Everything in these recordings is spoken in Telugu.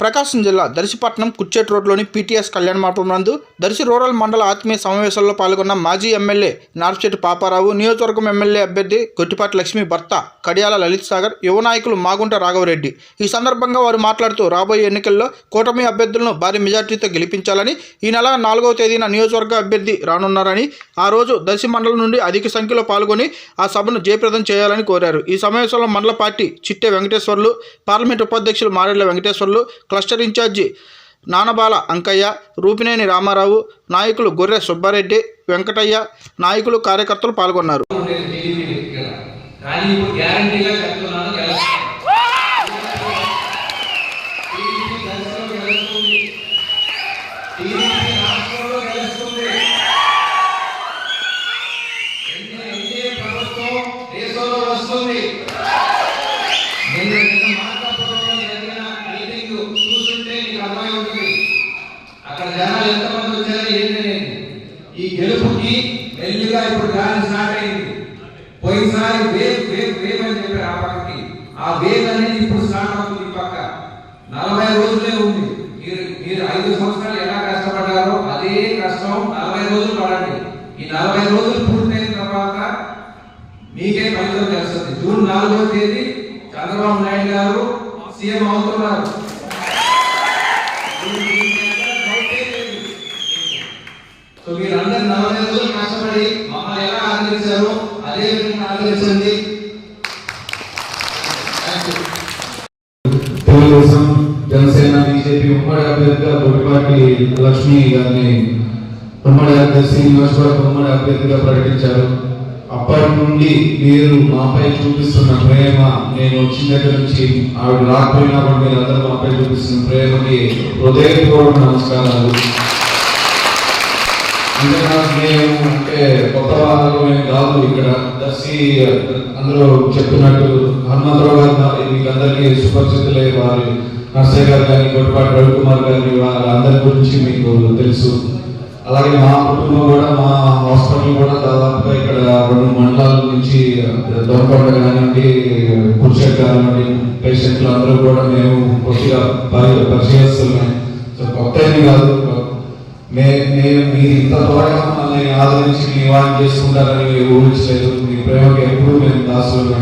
ప్రకాశం జిల్లా దర్శిపట్నం కుచ్చేట్ రోడ్లోని పీటీఎస్ కళ్యాణ మండపం నందు దర్శి రూరల్ మండల ఆత్మీయ సమావేశంలో పాల్గొన్న మాజీ ఎమ్మెల్యే నార్చెట్టి పాపారావు నియోజకవర్గం ఎమ్మెల్యే అభ్యర్థి కొట్టిపాటి లక్ష్మి భర్త కడియాల లలిత్ సాగర్ యువ నాయకులు మాగుంట రాఘవరెడ్డి. ఈ సందర్భంగా వారు మాట్లాడుతూ రాబోయే ఎన్నికల్లో కూటమి అభ్యర్థులను భారీ మెజార్టీతో గెలిపించాలని ఈ నెల నాలుగవ తేదీన నియోజకవర్గ అభ్యర్థి రానున్నారని ఆ రోజు దర్శి మండలం నుండి అధిక సంఖ్యలో పాల్గొని ఆ సభను జయప్రదం చేయాలని కోరారు. ఈ సమావేశంలో మండల పార్టీ చిట్టే వెంకటేశ్వర్లు పార్లమెంట్ ఉపాధ్యక్షులు మారెళ్ళ వెంకటేశ్వర్లు క్లస్టర్ ఇన్ఛార్జి నానబాల అంకయ్య రూపినేని రామారావు నాయకులు గొర్రె సుబ్బారెడ్డి వెంకటయ్య నాయకులు కార్యకర్తలు పాల్గొన్నారు Yeah. గెలుపుకి మెల్లిగా ఇప్పుడు గాలి స్టార్ట్ అయింది. పోయినసారి వేవ్ వేవ్ వేవ్ అని చెప్పారు ఆ పక్కకి. ఆ వేవ్ అనేది ఇప్పుడు స్టార్ట్ అవుతుంది ఈ పక్క. నలభై రోజులే ఉంది. మీరు మీరు ఐదు సంవత్సరాలు ఎలా కష్టపడ్డారో అదే కష్టం నలభై రోజులు పడండి. ఈ నలభై రోజులు పూర్తయిన తర్వాత మీకే ఫలితం తెలుస్తుంది. జూన్ నాలుగో తేదీ చంద్రబాబు నాయుడు గారు సీఎం అవుతున్నారు. లక్ష్మి గారిని ఉమ్మడి అభ్యర్థి నియోజకవర్గ ఉమ్మడి అభ్యర్థిగా ప్రకటించారు. అప్పటి నుండి మీరు మాపై చూపిస్తున్న ప్రేమ నేను వచ్చిన దగ్గర నుంచి ఆవిడ రాకపోయినా కూడా మీరు అందరూ మాపై చూపిస్తున్న ప్రేమకి హృదయపూర్వక నమస్కారాలు. మేము అంటే కొత్త వాళ్ళు మేము కాదు ఇక్కడ. దర్శి అందరూ చెప్తున్నట్టు హనుమంతరావు గారు మీకు అందరికీ సుపరిచితులే వారి నర్సయ్య గారు కానీ గొడ్డపాటి రవికుమార్ గారి వాళ్ళందరి గురించి మీకు తెలుసు. అలాగే మా కుటుంబం కూడా మా హాస్పిటల్ కూడా దాదాపుగా ఇక్కడ రెండు మండలాల నుంచి దొరకొండ కానివ్వండి కుర్షెట్ కానివ్వండి పేషెంట్లు అందరూ కూడా మేము కొద్దిగా పరి సో కొత్త ఏమి కాదు. మే నేను మీరు ఇంత త్వరగా మమ్మల్ని ఆదరించి మీ వాడిని చేసుకుంటారని మీరు ఊహించలేదు. మీ ప్రేమకు ఎప్పుడు మేము దాసులు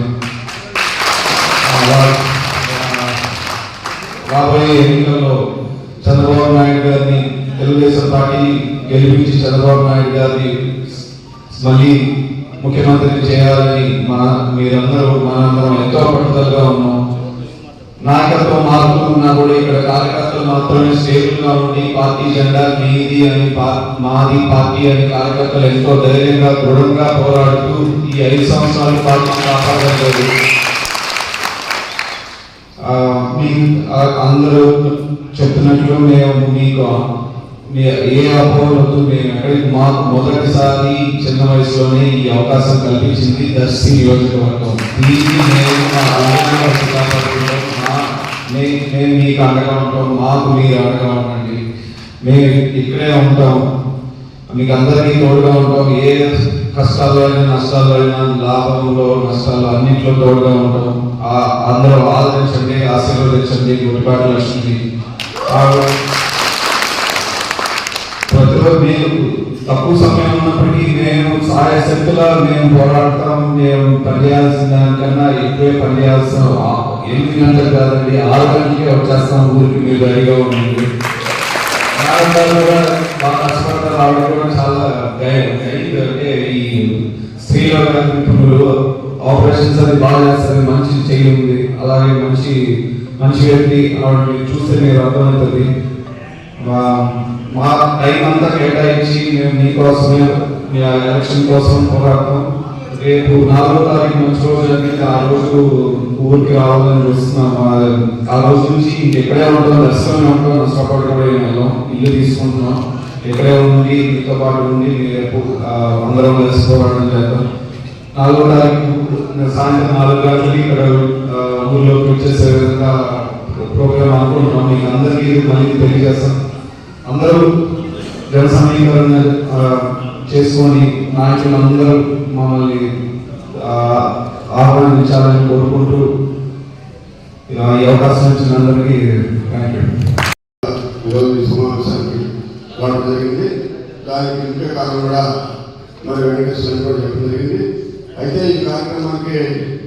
రాబోయే ఎన్నికల్లో చంద్రబాబు నాయుడు గారిని తెలుగుదేశం పార్టీ గెలిపించి చంద్రబాబు నాయుడు గారిని మళ్ళీ ముఖ్యమంత్రిని చేయాలని మన మీరందరూ మనందరం ఎంతో పట్టుదలగా ఉన్నాం. నాయకత్వం మార్పులు ఉన్నా కూడా ఇక్కడ కార్యకర్తలు మాత్రమే స్టేబుల్ ఉండి పార్టీ జెండా మీది అని పా- మాది పార్టీ అని కార్యకర్తలు ఎంతో ధైర్యంగా దృఢంగా పోరాడుతూ ఈ ఐదు సంవత్సరాలు పార్టీ కాపాడలేదు మీ అందరూ చెప్తున్నట్లు మేము మీకు మీ ఏ అపోహలతో మేము ఎక్కడికి మాకు మొదటిసారి చిన్న వయసులోనే ఈ అవకాశం కల్పించింది దర్శి నియోజకవర్గం. దీన్ని మేము మే- మేము మీకు అండగా ఉంటాం మాకు మీరు అండగా ఉండండి. మేము ఇక్కడే ఉంటాం. మీకు అందరికీ తోడుగా ఉంటాం. ఏ కష్టాలు అయినా నష్టాలు అయినా లాభంలో నష్టాలు అన్నింటిలో తోడుగా ఉంటాం. అందరూ ఆదరించండి ఆశీర్వదించండి గుడిపాటి లక్ష్మి ప్రతిలో ప్రతిరోజు మేము తక్కువ సమయం ఉన్నప్పటికీ మేము సహాయ శక్తులా మేము పోరాడతాం మేము పనిచేయాల్సిన దానికన్నా ఎక్కువే పనిచేయాల్సిన ఎనిమిది గంటలు కాదండి ఆరు గంటలకే వచ్చేస్తాం ఊరికి మీరు రెడీగా ఉండండి. కూడా బాగా కష్టపడతారు ఆవిడ కూడా చాలా అంటే ఈ స్త్రీలో ఆపరేషన్స్ అది బాగా చేస్తారు మంచి అలాగే మంచి మంచి వ్యక్తి ఆవిడని చూస్తే మీరు అర్థమవుతుంది. మా- మా టైం అంతా కేటాయించి మేము మీకోసమే మీ ఎలక్షన్ కోసం పోరాడతాం. రేపు నాలుగో తారీఖు మంచి రోజు అని ఆ రోజు ఊరికి రావాలని చూస్తున్నాం. ఆ- రోజు నుంచి ఇంకెక్కడే ఉంటాం దర్శనం ఉంటాం నష్టపడి కూడా వెళ్ళాం. ఇల్లు తీసుకుంటున్నాం. ఎక్కడే ఉండి మీతో పాటు ఉండి రేపు అందరం కలిసి పోరాటం చేద్దాం. నాలుగో తారీఖు సాయంత్రం నాలుగు గంటలకి ఇక్కడ ఊర్లోకి వచ్చేసే విధంగా ప్రోగ్రామ్ అనుకుంటున్నాం. మీకు అందరికీ మళ్ళీ తెలియజేస్తాం. అందరూ జన సమీకరణ చేసుకొని నాయకులు అందరూ మమ్మల్ని ఆహ్వానించాలని కోరుకుంటూ ఈ అవకాశం ఇచ్చిన అందరికీ థ్యాంక్ యూ సమావేశానికి జరిగింది. దానికి ఇంకా కాలం కూడా మరి వెంకటేశ్వర కూడా చెప్పడం జరిగింది. అయితే ఈ కార్యక్రమానికి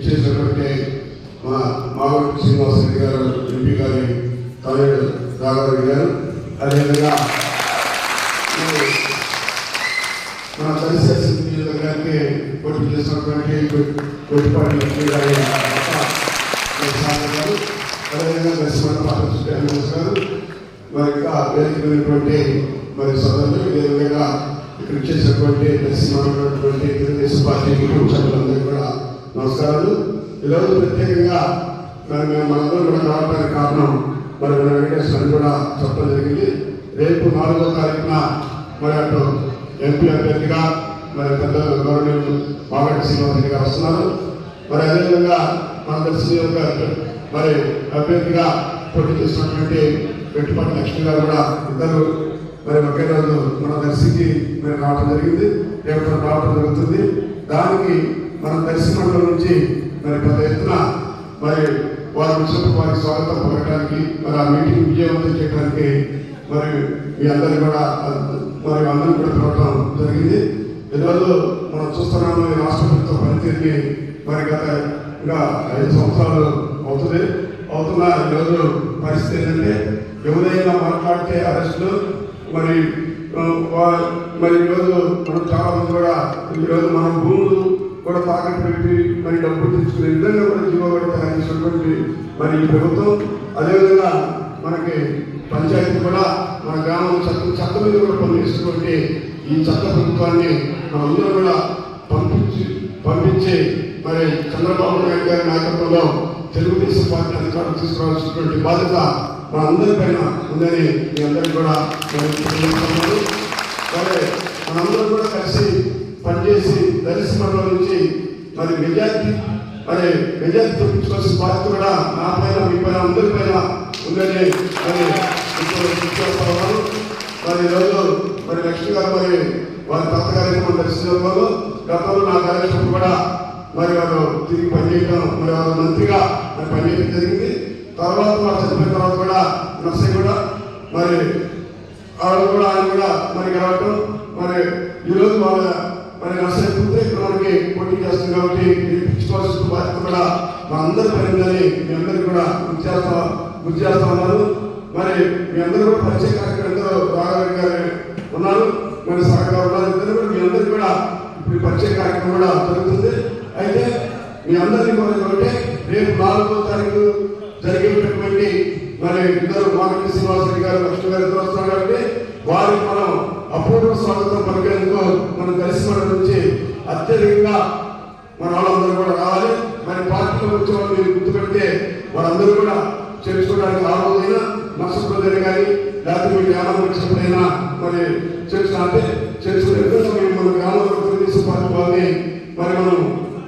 చేసినటువంటి మా మాగోటి శ్రీనివాస రెడ్డి గారు ఎంపీ గారి తనయుడు రాఘవరెడ్డి గారు అదేవిధంగా మన దళిత నియోజకవర్గానికి పోటీ చేసినటువంటి కొట్టిపాటి ఎంపీ గారి గారు అదేవిధంగా దర్శన పాఠశాల గారు మరి ఇంకా వేదిక మరి సోదరులు అదేవిధంగా ఇక్కడ చేసినటువంటి దర్శనమైనటువంటి తెలుగుదేశం పార్టీ కుటుంబ సభ్యులందరికీ కూడా నమస్కారాలు. ఈరోజు ప్రత్యేకంగా మరి మేము కూడా రావడానికి కారణం మరి మన వెంకటేశ్వరం కూడా చెప్పడం జరిగింది. రేపు నాలుగో తారీఖున మరి అటు ఎంపీ అభ్యర్థిగా మరి పెద్దలు గవర్నమెంట్ మాగంటి శ్రీనివాసరెడ్డి గారు వస్తున్నారు. మరి అదేవిధంగా మన దర్శన యొక్క మరి అభ్యర్థిగా పోటీ చేసినటువంటి పెట్టుబడి లక్ష్మి గారు కూడా ఇద్దరు మరి ఒకే రోజు మన దర్శికి మరి రావడం జరిగింది. రేపు రావడం జరుగుతుంది. దానికి మన దర్శి మండలం నుంచి మరి పెద్ద ఎత్తున మరి వారి విషయంలో వారికి స్వాగతం పలకడానికి మరి ఆ మీటింగ్ విజయవంతం చేయడానికి మరి మీ అందరినీ కూడా మరి అందరినీ కూడా పిలవటం జరిగింది. ఈరోజు మనం చూస్తున్నాము ఈ రాష్ట్ర ప్రభుత్వ పనితీరుని మరి గత ఇంకా ఐదు సంవత్సరాలు అవుతుంది. అవుతున్న ఈరోజు పరిస్థితి ఏంటంటే ఎవరైనా మాట్లాడితే అరెస్టులు మరి మరి ఈరోజు మనం చాలామంది కూడా ఈరోజు మనం భూములు కూడా తాకట్టు పెట్టి మరి డబ్బులు తెచ్చుకునే విధంగా కూడా జీవో కూడా తయారు చేసినటువంటి మరి ఈ ప్రభుత్వం అదేవిధంగా మనకి పంచాయతీ కూడా మన గ్రామం చట్ట చట్ట మీద కూడా పనిచేసినటువంటి ఈ చట్ట ప్రభుత్వాన్ని మనందరూ కూడా పంపించి పంపించి మరి చంద్రబాబు నాయుడు గారి నాయకత్వంలో తెలుగుదేశం పార్టీ అధికారం తీసుకురావాల్సినటువంటి బాధ్యత మన అందరి పైన ఉందని మీ అందరికీ కూడా నేను మనందరం కూడా కలిసి పనిచేసి దళిత మండలం నుంచి మరి మెజార్టీ మరి మెజార్టీ తెప్పించుకోవాల్సిన బాధ్యత కూడా నా పైన మీ పైన అందరి పైన ఉందని మరి ఇప్పుడు మరి ఈరోజు మరి లక్ష్మి గారు మరి వారి కొత్త కార్యక్రమం దర్శనంలో గతంలో నా కార్యక్రమం కూడా మరి వారు తిరిగి పనిచేయడం మరి వారు మంత్రిగా మరి పనిచేయడం జరిగింది. తర్వాత మా చనిపోయిన తర్వాత కూడా నర్సయ్య కూడా మరి ఆవిడ కూడా ఆయన కూడా మనకి రావటం మరి ఈరోజు వాళ్ళ మరి నర్సయ్య పూర్తి ఇక్కడ మనకి పోటీ చేస్తుంది కాబట్టి గెలిపించుకోవాల్సిన బాధ్యత కూడా మా అందరి పనిందని మీ అందరికీ కూడా గుర్తు చేస్తా గుర్తు చేస్తా ఉన్నారు మరి మీ అందరూ కూడా పరిచయ కార్యక్రమంలో రాఘవరెడ్డి గారు ఉన్నారు. మరి సాగర్ ఉన్నారు. ఇద్దరు కూడా మీ అందరికీ కూడా ఇప్పుడు ఈ పరిచయ కార్యక్రమం కూడా జరుగుతుంది. అయితే మీ అందరినీ కోరేది రేపు నాలుగో తారీఖు జరిగినటువంటి మరి ఇద్దరు మాగంటి శ్రీనివాసరెడ్డి గారు లక్ష్మి గారు వస్తున్నారు కాబట్టి వారికి మనం అపూర్వ స్వాగతం పలికేందుకు మనం కలిసి మన నుంచి అత్యధికంగా మన వాళ్ళందరూ కూడా రావాలి. మరి పార్టీలో వచ్చే వాళ్ళు మీరు గుర్తుపెడితే వాళ్ళందరూ కూడా చేర్చుకోవడానికి ఆరోగ్యమైనా రోజైనా కానీ లేకపోతే మీ గ్రామానికి వచ్చినప్పుడైనా మరి చేర్చుకుంటే చేర్చుకునే మేము మన గ్రామంలో తెలుగుదేశం వాళ్ళని మరి మనం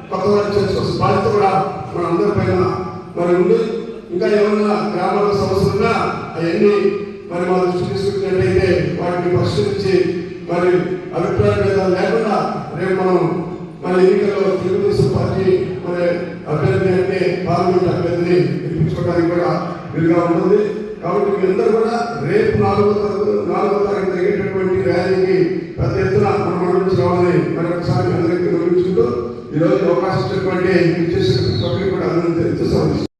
కొత్త వారిని చేసుకోవాల్సిన బాధ్యత కూడా మన పైన మరి ఉంది ఇంకా ఏమన్నా గ్రామాల సమస్యలు ఉన్నా అవన్నీ మరి మా దృష్టి తీసుకున్నట్లయితే వాటిని పరిశీలించి మరి అభిప్రాయ భేదాలు లేకుండా రేపు మనం మన ఎన్నికల్లో తెలుగుదేశం పార్టీ మన అభ్యర్థి అంటే పార్లమెంట్ అభ్యర్థిని గెలిపించుకోవడానికి కూడా వీలుగా ఉంటుంది. కాబట్టి మీరందరూ కూడా రేపు నాలుగో తారీఖు నాలుగో తారీఖు జరిగేటటువంటి ర్యాలీకి పెద్ద ఎత్తున మన మండలం నుంచి రావాలని మరొకసారి అందరికీ గమనించుకుంటూ ఈరోజు అవకాశం ఇచ్చినటువంటి చేసిన కూడా అందరికీ తెలియజేస్తాం